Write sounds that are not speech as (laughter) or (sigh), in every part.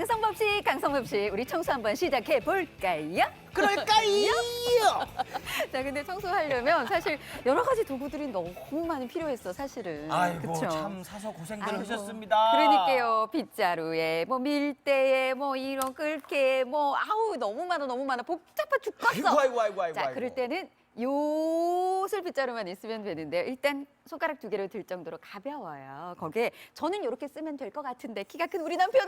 강성범 씨, 강성범 씨, 우리 청소 한번 시작해 볼까요? 그럴까요? (laughs) 자, 근데 청소하려면 사실 여러 가지 도구들이 너무 많이 필요했어, 사실은. 아이고 그쵸? 참 사서 고생들 아이고, 하셨습니다. 그러니까요. 빗자루에 뭐 밀대에 뭐 이런 끌게 뭐 아우 너무 많아 너무 많아 복잡해 죽겠어. 아이고 아이고 아이고 아이고. 자, 아이고. 그럴 때는 요술 빗자루만 있으면 되는데요. 일단 손가락 두 개로 들 정도로 가벼워요. 거기에 저는 이렇게 쓰면 될 것 같은데 키가 큰 우리 남편은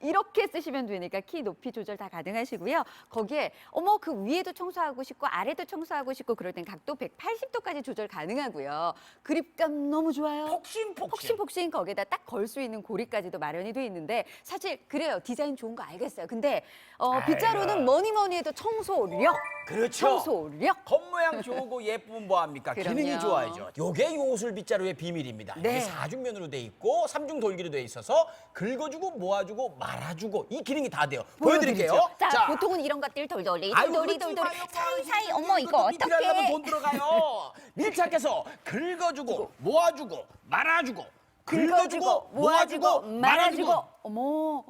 이렇게 쓰시면 되니까 키 높이 조절 다 가능하시고요. 거기에 어머 그 위에도 청소하고 싶고 아래도 청소하고 싶고 그럴 땐 각도 180도까지 조절 가능하고요. 그립감 너무 좋아요. 폭신폭신. 폭신폭신 거기에다 딱 걸 수 있는 고리까지도 마련이 돼 있는데 사실 그래요 디자인 좋은 거 알겠어요 근데 어. 빗자루는 뭐니 뭐니 해도 청소력 그렇죠. 청소력 겉모양 좋고 예쁘면 뭐합니까? 그럼요. 기능이 좋아야죠. 요게 요술 빗자루의 비밀입니다. 네. 이게 사중면으로 돼 있고 삼중 돌기로 돼 있어서 긁어주고 모아주고 말아주고 이 기능이 다 돼요. 보여드릴게요. 자, 보통은 이런 것들 돌돌이 아이고, 돌돌이 그러지 돌돌이 마요. 사이사이 어머 이거 비필하려면 어떡해 돈 들어가요. (laughs) 밀착해서 긁어주고 모아주고 말아주고 긁어주고 모아주고 말아주고 어머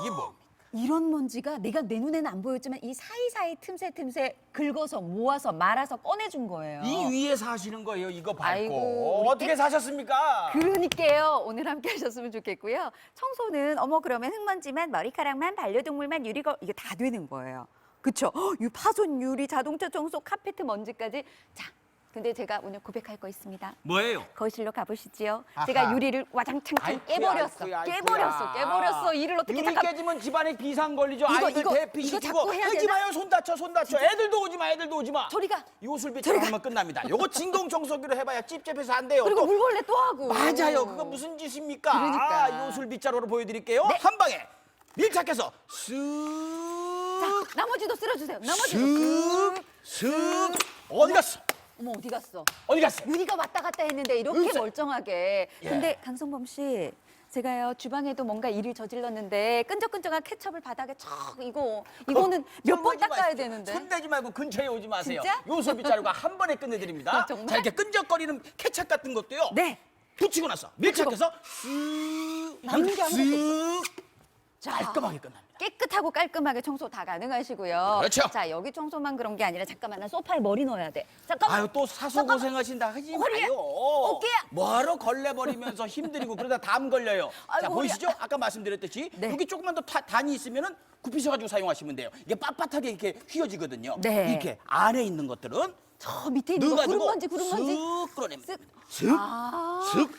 이게 뭐? 이런 먼지가 내가 내 눈에는 안 보였지만 이 사이사이 틈새 틈새 긁어서 모아서 말아서 꺼내준 거예요 이 위에 사시는 거예요. 이거 밟고 아이고, 어떻게 사셨습니까? 그러니까요. 오늘 함께 하셨으면 좋겠고요. 청소는 어머 그러면 흙먼지만 머리카락만 반려동물만 유리거 이게 다 되는 거예요. 그쵸? 헉, 이 파손 유리 자동차 청소 카페트 먼지까지 자. 근데 제가 오늘 고백할 거 있습니다. 뭐예요? 거실로 가보시지요. 아하. 제가 유리를 와장창창 아이쿠야, 깨버렸어. 아이쿠야, 아이쿠야. 깨버렸어. 깨버렸어. 이를 어떻게 유리 잠깐 깨지면 집안에 비상 걸리죠. 이거, 아이들 이거, 대피 이거 시키고 자꾸 해야 하지? 마요. 손 다쳐, 손 다쳐. 애들도 오지 마, 애들도 오지 마. 저리가. 요술 하면 끝납니다. 요거 진공 청소기로 해봐야 찝찝해서 안 돼요. 그리고 또 물걸레 또 하고. 맞아요. 그거 무슨 짓입니까? 그러니까. 아, 요술 빗자루로 보여드릴게요. 네. 한 방에 밀착해서 쓱, 자, 나머지도 쓸어주세요. 나머지도. 쓱, 쓱. 어디 갔어? 어머 어디 갔어? 어디 갔어? 유리가 왔다 갔다 했는데 이렇게 으쌰. 멀쩡하게. 예. 근데 강성범 씨, 제가요 주방에도 뭔가 일을 저질렀는데 끈적끈적한 케첩을 바닥에 척 이거 이거는 몇번손 대지 닦아야 마시고, 되는데. 손 대지 말고 근처에 오지 마세요. 진짜? 요술 빗자루가 한 번에 끝내드립니다. (laughs) 아, 정말? 자 이렇게 끈적거리는 케찹 같은 것도요. 네. 붙이고 나서 밀착해서 쓱 남는 게 아무것도 쓱 자, 깔끔하게 끝납니다. 깨끗하고 깔끔하게 청소 다 가능하시고요. 그렇죠. 자 여기 청소만 그런 게 아니라 잠깐만 나 소파에 머리 넣어야 돼. 잠깐만. 아유 또 사소 고생하신다 하지 허리야, 마요. 어깨야. 뭐하러 걸레 버리면서 힘들이고 그러다 담 걸려요. 자 아이고, 보이시죠? 아까 말씀드렸듯이 네. 여기 조금만 더 타- 단이 있으면은 굽히셔가지고 사용하시면 돼요. 이게 빳빳하게 이렇게 휘어지거든요. 네. 이렇게 안에 있는 것들은 저 밑에 있는 거 넣어가지고 구름먼지 구름 먼지. 쓱 끌어냅니다. 쓱. 쓱, 아. 쓱.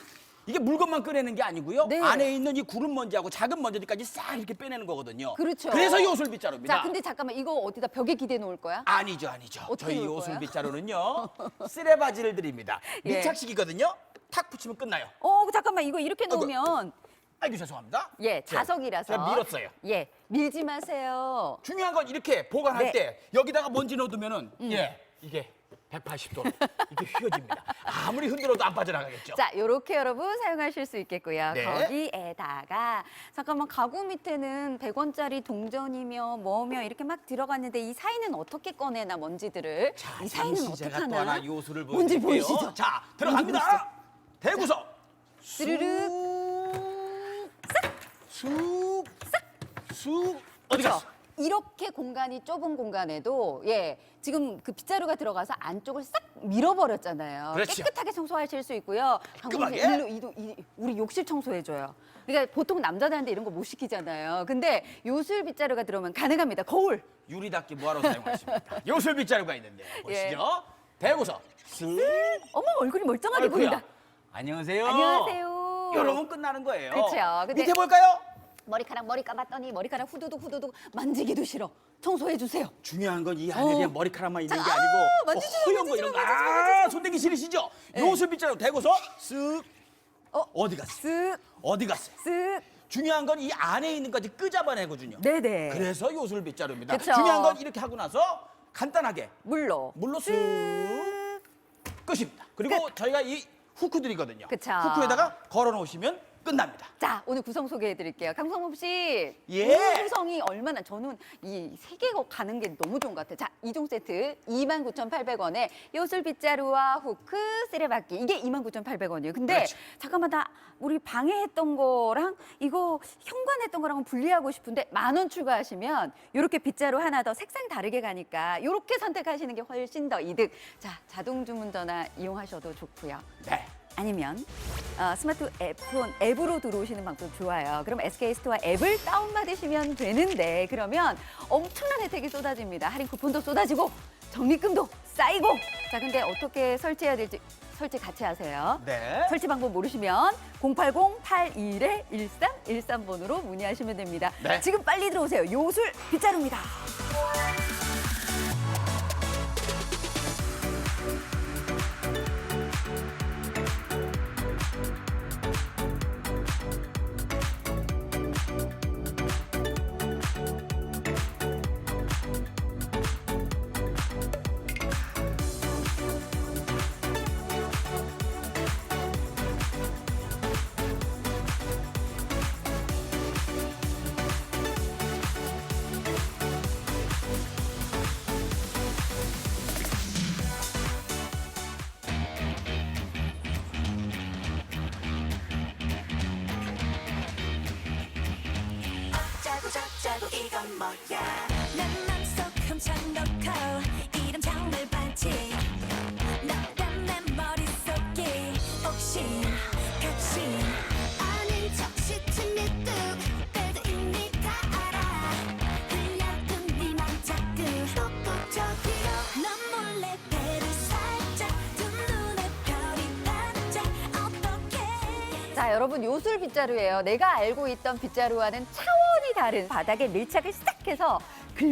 이게 물건만 꺼내는 게 아니고요. 네. 안에 있는 이 구름 먼지하고 작은 먼지들까지 싹 이렇게 빼내는 거거든요. 그렇죠. 그래서 요술 빗자루입니다. 자 근데 잠깐만 이거 어디다 벽에 기대 놓을 거야? 아니죠, 아니죠. 어떻게 저희 놓을 거예요? 빗자루는요. 쓰레바지를 드립니다. (laughs) 예. 밀착식이거든요. 탁 붙이면 끝나요. 어 잠깐만 이거 이렇게 놓으면 아이고 죄송합니다. 예 제가- 자석이라서. 제가 밀었어요. 예 밀지 마세요. 중요한 건 이렇게 보관할 네. 때 여기다가 먼지 넣어두면은 예 이게 180도 이게 휘어집니다. 아무리 흔들어도 안 빠져나가겠죠. 자, 요렇게 여러분 사용하실 수 있겠고요. 네. 거기에다가 잠깐만 가구 밑에는 100원짜리 동전이며 뭐며 이렇게 막 들어갔는데 이 사이는 어떻게 꺼내나 먼지들을 이 사이는 잠시 어떻게 제가 또 하나? 하나 뭔지 보여드릴게요. 보이시죠? 자 들어갑니다. 대구석. 스르륵. 쑥. 쑥. 어디 갔어? 그렇죠? 이렇게 공간이 좁은 공간에도 예 지금 그 빗자루가 들어가서 안쪽을 싹 밀어버렸잖아요. 그렇죠. 깨끗하게 청소하실 수 있고요. 방금 깔끔하게. 일로 이도 이, 우리 욕실 청소해줘요. 그러니까 보통 남자들한테 이런 거 못 시키잖아요. 근데 요술 빗자루가 들어오면 가능합니다. 거울. 유리 닦기 뭐하러 사용하십니까? (laughs) 요술 빗자루가 있는데 예. 보시죠. 대구석. 쑥. 어머 얼굴이 멀쩡하게 아이쿠야. 보인다. 안녕하세요. 안녕하세요. 여러분 끝나는 거예요. 그쵸. 근데- 밑에 볼까요? 머리카락 머리 감았더니 머리카락 후두둑 후두둑 만지기도 싫어. 청소해 주세요. 중요한 건 이 안에 어. 그냥 머리카락만 있는 자, 게 아, 아니고 만지지 마, 허연 거 만지지 이런 마, 거. 만지지 마, 아, 만지지. 손대기 싫으시죠? 네. 요술 빗자루 대고서 쓱 어, 어디 갔어? 쓱 어디 갔어요? 쓱. 중요한 건 이 안에 있는 거지 끄잡아내거든요. 네네. 그래서 요술 빗자루입니다. 그쵸. 중요한 건 이렇게 하고 나서 간단하게 물로. 물로 쓱 쓱. 끝입니다. 그리고 저희가 이 후크들이거든요. 그쵸. 후크에다가 걸어 놓으시면 끝납니다. 자, 오늘 구성 소개해 드릴게요. 강성범 씨. 예. 이 구성이 얼마나 저는 이 세 개가 가는 게 너무 좋은 것 같아요. 자, 이종 세트 29,800원에 요술 빗자루와 후크, 쓰레받기 이게 29,800원이에요. 근데 그렇죠. 잠깐만 나 우리 방해 했던 거랑 이거 현관했던 거랑은 분리하고 싶은데 만 원 추가하시면 이렇게 빗자루 하나 더 색상 다르게 가니까 이렇게 선택하시는 게 훨씬 더 이득. 자, 자동 주문 전화 이용하셔도 좋고요. 네. 아니면 어, 스마트 앱폰 앱으로 들어오시는 방법 좋아요. 그럼 SK 스토어 앱을 다운 받으시면 되는데 그러면 엄청난 혜택이 쏟아집니다. 할인 쿠폰도 쏟아지고 적립금도 쌓이고 자 근데 어떻게 설치해야 될지 설치 같이 하세요. 네. 설치 방법 모르시면 080-81-1313번으로 문의하시면 됩니다. 네. 지금 빨리 들어오세요. 요술 빗자루입니다. 뭐야? 내 맘속 훔쳐 놓고 이름 장물 반지. 너란 내 머릿속에 옥신 각신 아닌 척 시침이 뚝 때도 이미 다 알아. 흘려둔 네맘 자꾸 똑똑 저기로. 넌 몰래 배를 살짝 두 눈에 별이 반짝. 어떡해? 자, 여러분 요술 빗자루예요. 내가 알고 있던 빗자루와는 차원이 다른 바닥에 밀착을 싹 해서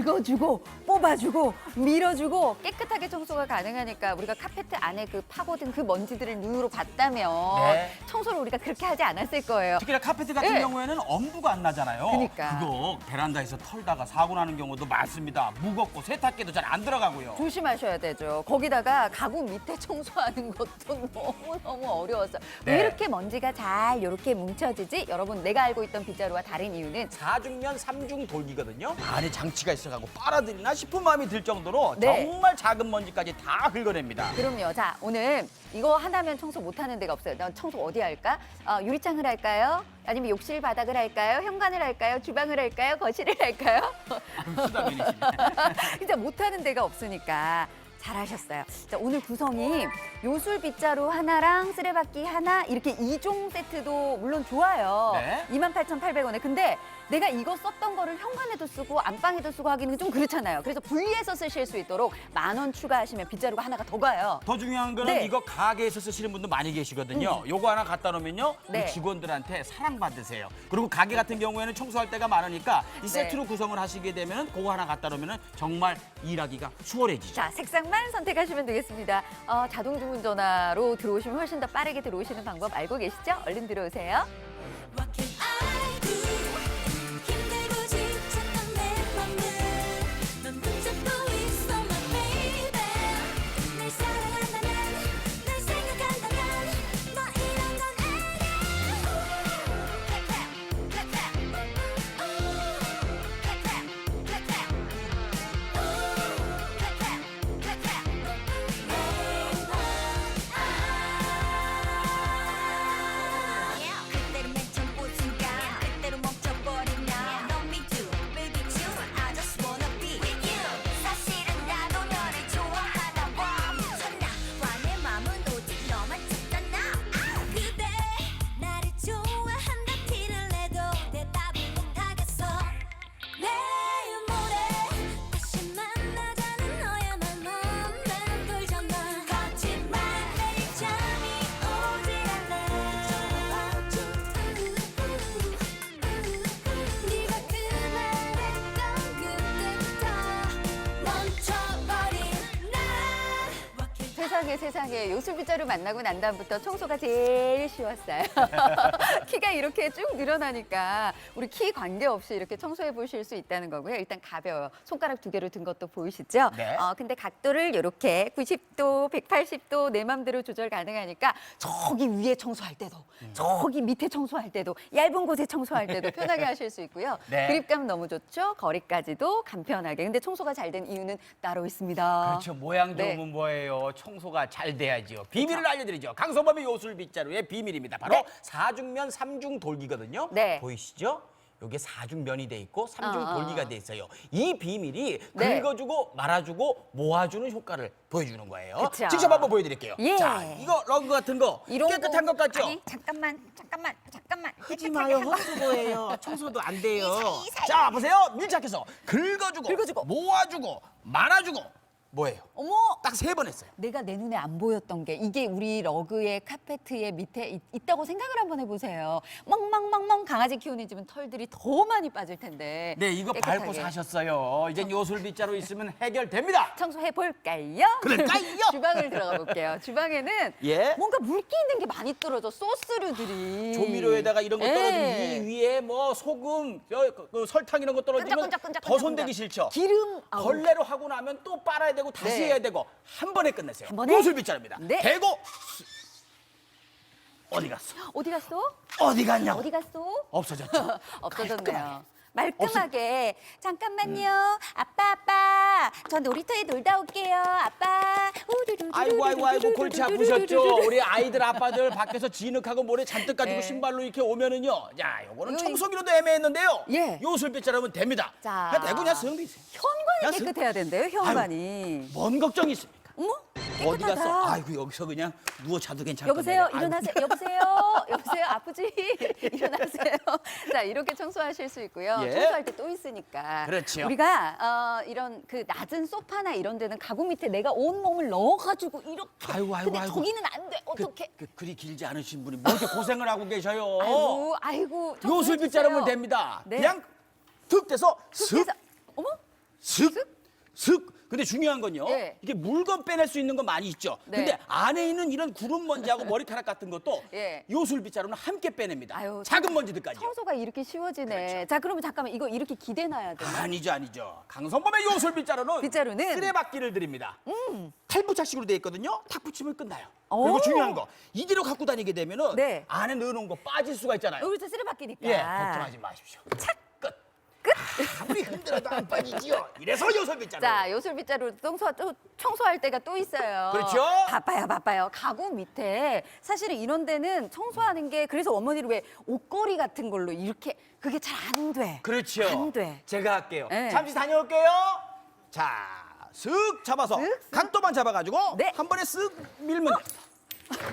긁어주고 뽑아주고 밀어주고 깨끗하게 청소가 가능하니까 우리가 카페트 안에 그 파고든 그 먼지들을 눈으로 봤다면 네. 청소를 우리가 그렇게 하지 않았을 거예요. 특히나 카페트 같은 네. 경우에는 엄두가 안 나잖아요. 그러니까. 그거 베란다에서 털다가 사고 나는 경우도 많습니다. 무겁고 세탁기도 잘 안 들어가고요. 조심하셔야 되죠. 거기다가 가구 밑에 (laughs) 청소하는 것도 너무너무 어려웠어요. 네. 왜 이렇게 먼지가 잘 이렇게 뭉쳐지지? 여러분 내가 알고 있던 빗자루와 다른 이유는 사중면 삼중 돌기거든요. 안에 장치가 있어가고 빨아들이나 싶은 마음이 들 정도로 네. 정말 작은 먼지까지 다 긁어냅니다. 그럼요. 자, 오늘 이거 하나면 청소 못 하는 데가 없어요. 난 청소 어디 할까? 어, 유리창을 할까요? 아니면 욕실 바닥을 할까요? 현관을 할까요? 주방을 할까요? 거실을 할까요? (laughs) (laughs) 진짜 못 하는 데가 없으니까 잘하셨어요. 자, 오늘 구성이 요술 빗자루 하나랑 쓰레받기 하나 이렇게 이종 세트도 물론 좋아요. 네. 28,800원에. 근데 내가 이거 썼던 거를 현관에도 쓰고 안방에도 쓰고 하기는 좀 그렇잖아요. 그래서 분리해서 쓰실 수 있도록 만 원 추가하시면 빗자루가 하나가 더 가요. 더 중요한 거는 네. 음. 이거 가게에서 쓰시는 분도 많이 계시거든요. 요거 하나 갖다 놓으면요. 네. 우리 직원들한테 사랑받으세요. 그리고 가게 같은 경우에는 청소할 때가 많으니까 이 네. 세트로 구성을 하시게 되면 그거 하나 갖다 놓으면 정말 일하기가 수월해지죠. 자, 색상만 선택하시면 되겠습니다. 어, 자동 주문 전화로 들어오시면 훨씬 더 빠르게 들어오시는 방법 알고 계시죠? 얼른 들어오세요. 세상에 세상에 요술빗자루 만나고 난 다음부터 청소가 제일 쉬웠어요. (laughs) 키가 이렇게 쭉 늘어나니까 우리 키 관계없이 이렇게 청소해 보실 수 있다는 거고요. 일단 가벼워요. 손가락 두 개로 든 것도 보이시죠? 네. 어, 근데 각도를 이렇게 90도, 180도 내 맘대로 조절 가능하니까 저기 위에 청소할 때도 음. 저기 밑에 청소할 때도 얇은 곳에 청소할 때도 편하게 (laughs) 하실 수 있고요. 네. 그립감 너무 좋죠? 거리까지도 간편하게. 근데 청소가 잘 된 이유는 따로 있습니다. 그렇죠. 모양 네. 좋으면 뭐예요? 청소 가 잘 돼야지요. 비밀을 알려드리죠. 강성범의 요술 빗자루의 비밀입니다. 바로 네. 사중면 삼중 돌기거든요. 네. 보이시죠? 요게 사중면이 돼 있고 삼중 어, 어, 돌기가 어. 돼 있어요. 이 비밀이 네. 긁어주고 말아주고 모아주는 효과를 보여주는 거예요. 그쵸. 직접 한번 보여드릴게요. 예. 자, 이거 러그 같은 거 이런 깨끗한 거- 것 같죠? 아니, 잠깐만, 잠깐만, 잠깐만. 하지 마요. 헛수고예요. 청소도 안 돼요. (laughs) 자, 보세요. 밀착해서 긁어주고, 긁어주고. 모아주고, 말아주고. 뭐예요? 어머, 딱 세 번 했어요. 내가 내 눈에 안 보였던 게 이게 우리 러그의 카페트의 밑에 있, 있다고 생각을 한번 해보세요. 멍멍멍멍 강아지 키우는 집은 털들이 더 많이 빠질 텐데. 네, 이거 깨끗하게. 밟고 사셨어요. 이젠 요술 빗자루 있으면 해결됩니다. 청소해 볼까요? 그럴까요? (laughs) 주방을 들어가 볼게요. 주방에는 예. 뭔가 물기 있는 게 많이 떨어져 소스류들이. 조미료에다가 이런 거 예. 떨어지면 이 위에 뭐 소금, 저, 그, 그 설탕 이런 거 떨어지면 끈적끈적끈적 더 손대기 싫죠. 기름 아우. 걸레로 하고 나면 또 빨아야 되고 다시 네. 해야 되고 한 번에 끝내세요. 한 번에? 요술 빗자루입니다. 네. 대고 어디 갔어? 어디 갔어? 어디 갔냐고? 어디 갔어? 없어졌죠. (laughs) 없어졌네요. 말끔하게 잠깐만요. 아빠 아빠 저 놀이터에 놀다 올게요. 아빠. 아이고 아이고 아이고 골치 아프셨죠? 우리 아이들 아빠들 밖에서 진흙 하고 모래 잔뜩 가지고 네. 신발로 이렇게 오면은요. 야, 요거는 청소기로도 애매했는데요. 예. 요술 빗자루면 됩니다. 자. 그냥 쓱 미세요. 야, 깨끗해야 된대요. 현관이. 뭔 걱정이 있습니까? 어머 어디 깨끗하다. 갔어? 아이고 여기서 그냥 누워 자도 괜찮거든요. 여보세요. 일어나세요. 여보세요. 여보세요. 아프지? (laughs) 일어나세요. (laughs) 자, 이렇게 청소하실 수 있고요. 예. 청소할 때또 있으니까. 그렇죠. 우리가 어, 이런 그 낮은 소파나 이런 데는 가구 밑에 내가 온 몸을 넣어가지고 이렇게. 아이고, 아이고, 근데 아이고. 저기는 안 돼. 그, 어떻게? 그 글이 길지 않으신 분이 뭐 이렇게 고생을 하고 계셔요. 아이고, 아이고. 청소해 요술 주세요. 빗자루면 됩니다. 네. 그냥 툭 대서 슥, 어머? 슥, 슥. 근데 중요한 건요. 예. 이게 물건 빼낼 수 있는 거 많이 있죠. 네. 근데 안에 있는 이런 구름 먼지하고 머리카락 같은 것도 (laughs) 예. 요술 빗자루는 함께 빼냅니다. 아유, 작은 먼지들까지 요. 청소가 이렇게 쉬워지네. 그렇죠. 자, 그러면 잠깐만 이거 이렇게 기대놔야 되나? 아니죠, 아니죠. 강성범의 요술 빗자루는 빗자루는? 쓰레받기를 드립니다. 탈부착식으로 돼 있거든요. 탁 붙이면 끝나요. 오. 그리고 중요한 거 이대로 갖고 다니게 되면은 네. 안에 넣어놓은 거 빠질 수가 있잖아요. 여기서 쓰레 바뀌니까. 예, 걱정하지 마십시오. 착 끝. 끝. 아무리 흔들어도 안 빠지지요. 이래서 요술 빗자루. 자, 요술 빗자루 청소, 또 청소할 때가 또 있어요. 그렇죠. 바빠요, 바빠요. 가구 밑에 사실은 이런 데는 청소하는 게 그래서 어머니를 왜 옷걸이 같은 걸로 이렇게 그게 잘 안 돼. 그렇죠. 안 돼. 제가 할게요. 네. 잠시 다녀올게요. 자, 슥 잡아서 슥, 슥. 각도만 잡아가지고 네. 한 번에 쓱 밀면 돼. 어머,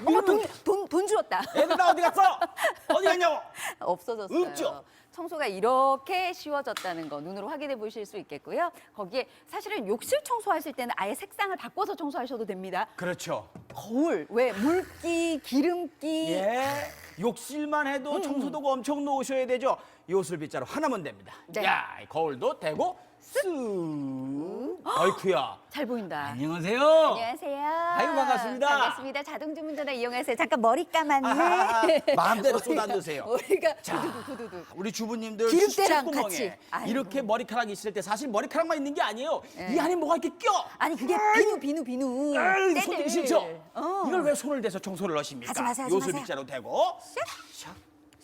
밀면 돈, 돼. 돈, 돈 주었다. 애들 나 어디 갔어? (laughs) 어디 갔냐고? 없어졌어요. 없죠? 청소가 이렇게 쉬워졌다는 거 눈으로 확인해 보실 수 있겠고요. 거기에 사실은 욕실 청소하실 때는 아예 색상을 바꿔서 청소하셔도 됩니다. 그렇죠. 거울, 왜 물기, 기름기. 예. 욕실만 해도 청소도가 엄청 놓으셔야 되죠. 요술 빗자루 하나면 됩니다. 네. 야, 이 거울도 대고 쓱. 아이쿠야. 잘 보인다. 안녕하세요. 안녕하세요. 아이고, 반갑습니다. 반갑습니다. 자동 주문 전화 이용하세요. 잠깐 머리 감았네. 마음대로 쏟아 드세요. (laughs) 머리가 자, 두두두 두두두. 우리 주부님들 기름때랑 수채구멍에 같이. 아이고. 이렇게 머리카락이 있을 때 사실 머리카락만 있는 게 아니에요. 예. 이 안에 뭐가 이렇게 껴. 아니 그게 비누 비누 비누. 아유. 손대기 싫죠? 어. 이걸 왜 손을 대서 청소를 하십니까? 하지 마세요, 하지 요술 마세요. 빗자루 대고 샥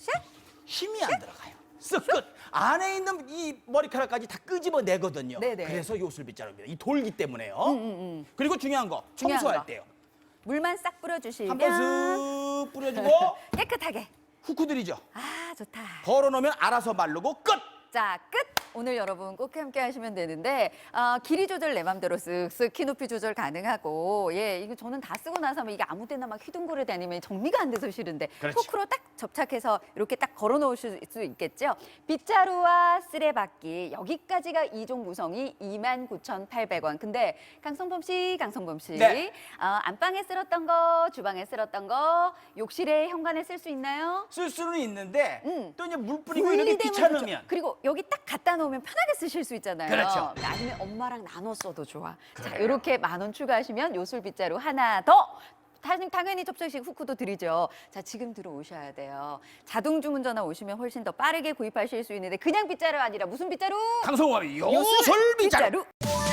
샥. 힘이 안 들어가요. 쓱 끝. 안에 있는 이 머리카락까지 다 끄집어 내거든요. 네네. 그래서 요술 빗자루입니다. 이 돌기 때문에요. 그리고 중요한 거 중요한 청소할 거. 때요. 물만 싹 뿌려주시면 한 번 쓱 뿌려주고 (laughs) 깨끗하게. 후크 들이죠. 아 좋다. 걸어놓으면 알아서 마르고 끝. 자, 끝! 오늘 여러분 꼭 함께 하시면 되는데 어, 길이 조절 내 맘대로 쓱쓱 키 높이 조절 가능하고 예 이거 저는 다 쓰고 나서 이게 아무 때나 막 휘둥그레 다니면 정리가 안 돼서 싫은데 그렇지. 포크로 딱 접착해서 이렇게 딱 걸어 놓으실 수 있겠죠 빗자루와 쓰레받기 여기까지가 이종 구성이 29,800원 근데 강성범 씨 강성범 씨 네. 어, 안방에 쓸었던 거 주방에 쓸었던 거 욕실에 현관에 쓸 수 있나요? 쓸 수는 있는데 음. 또 이제 물 뿌리고 이렇게 분리되면 귀찮으면 좋죠. 그리고 여기 딱 갖다 놓 으면 편하게 쓰실 수 있잖아요. 그렇죠. 아니면 엄마랑 나눠 써도 좋아. 자, 이렇게 만 원 추가하시면 요술 빗자루 하나 더. 당- 당연히 접착식 후크도 드리죠. 자, 지금 들어오셔야 돼요. 자동 주문 전화 오시면 훨씬 더 빠르게 구입하실 수 있는데 그냥 빗자루 아니라 무슨 빗자루? 강성원의 요술 빗자루. 어디서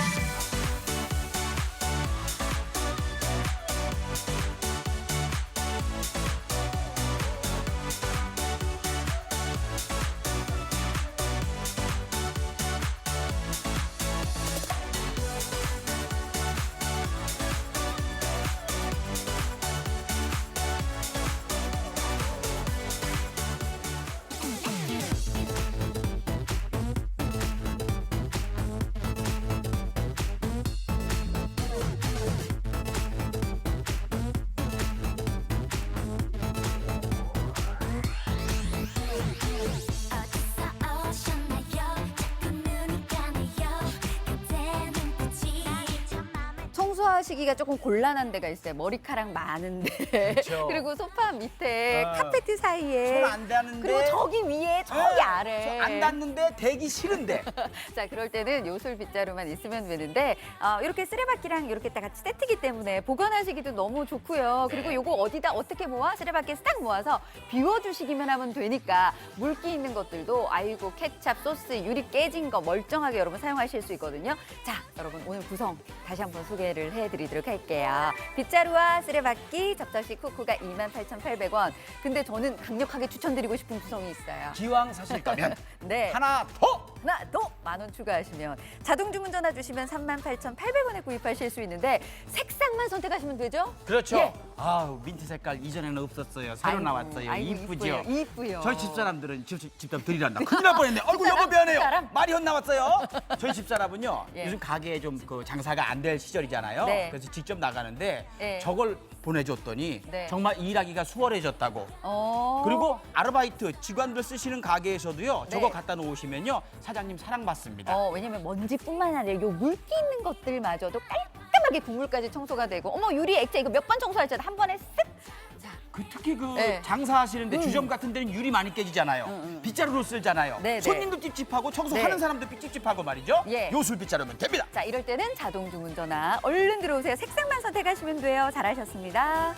소하시기가 조금 곤란한 데가 있어요. 머리카락 많은데. 그렇죠. (laughs) 그리고 소파 밑에 어. 카페트 사이에. 손안 닿는데. 그리고 저기 위에, 저기 네, 아래. 손안 닿는데 대기 싫은데. (laughs) 자, 그럴 때는 요술 빗자루만 있으면 되는데 어, 이렇게 쓰레받기랑 이렇게 다 같이 세트기 때문에 보관하시기도 너무 좋고요. 그리고 요거 어디다 어떻게 모아? 쓰레받기에 딱 모아서 비워주시기만 하면 되니까 물기 있는 것들도 아이고 케찹, 소스, 유리 깨진 거 멀쩡하게 여러분 사용하실 수 있거든요. 자, 여러분 오늘 구성 다시 한번 소개를 해 드리도록 할게요. 빗자루와 쓰레받기 접착식 쿠쿠가 28,800원. 근데 저는 강력하게 추천드리고 싶은 구성이 있어요. 기왕 사실 거면 (laughs) 네. 하나 더. 하나 더 만 원 추가하시면 자동 주문 전화 주시면 38,800원에 구입하실 수 있는데 색상만 선택하시면 되죠? 그렇죠. 예. 아 민트 색깔 이전에는 없었어요. 새로 아이고, 나왔어요. 아이고, 이쁘죠. 이쁘요, 이쁘요. 저희 집사람들은 집, 집사람 드리란다. 큰일 날 뻔했네. (laughs) 얼굴 여보 미안해요. 집사람? 말이 헛나왔어요. 저희 집사람은요. 예. 요즘 가게에 좀 그 장사가 안 될 시절이잖아요. 네. 그래서 직접 나가는데 예. 저걸 보내줬더니 네. 정말 일하기가 수월해졌다고. 어. 그리고 아르바이트 직원들 쓰시는 가게에서도요. 네. 저거 갖다 놓으시면요. 사장님 사랑받습니다. 어, 왜냐면 먼지뿐만 아니라 요 물기 있는 것들마저도 깔끔하게 국물까지 청소가 되고 어머 유리 액체 이거 몇 번 청소하셔도 한 번에 쓱. 자, 그 특히 그 네. 장사하시는데 음. 주점 같은 데는 유리 많이 깨지잖아요. 음, 음. 빗자루로 쓸잖아요. 네, 네. 손님도 찝찝하고 청소하는 네. 사람도 찝찝하고 말이죠. 예. 요술 빗자루면 됩니다. 자 이럴 때는 자동 주문 전화 얼른 들어오세요. 색상만 선택하시면 돼요. 잘하셨습니다.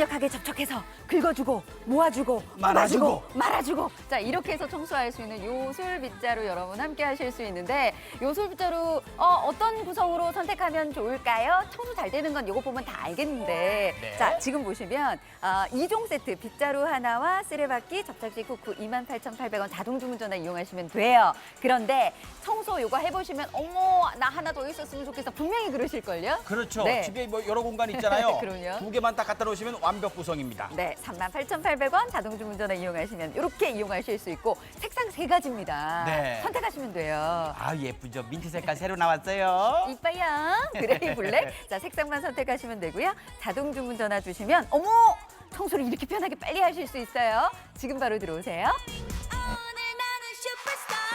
강력하게 접촉해서 긁어주고 모아주고 말아주고. 뽑아주고, 말아주고 자 이렇게 해서 청소할 수 있는 요술 빗자루 여러분 함께 하실 수 있는데 요술 빗자루 어, 어떤 구성으로 선택하면 좋을까요? 청소 잘 되는 건 요거 보면 다 알겠는데 네. 자 지금 보시면 어, 2종 세트 빗자루 하나와 쓰레받기 접착식 후크 28,800원 자동 주문 전화 이용하시면 돼요 그런데 청소 요거 해보시면 어머 나 하나 더 있었으면 좋겠어 분명히 그러실걸요? 그렇죠. 네. 집에 뭐 여러 공간 있잖아요. (laughs) 그럼요. 두 개만 딱 갖다 놓으시면 완벽 구성입니다. 네, 38,800원 자동 주문 전화 이용하시면 이렇게 이용하실 수 있고 색상 세 가지입니다. 네. 선택하시면 돼요. 아 예쁘죠. 민트 색깔 새로 나왔어요. 이뻐요. 그레이 블랙. (laughs) 자, 색상만 선택하시면 되고요. 자동 주문 전화 주시면 어머! 청소를 이렇게 편하게 빨리 하실 수 있어요. 지금 바로 들어오세요. 오늘 나는 슈퍼스타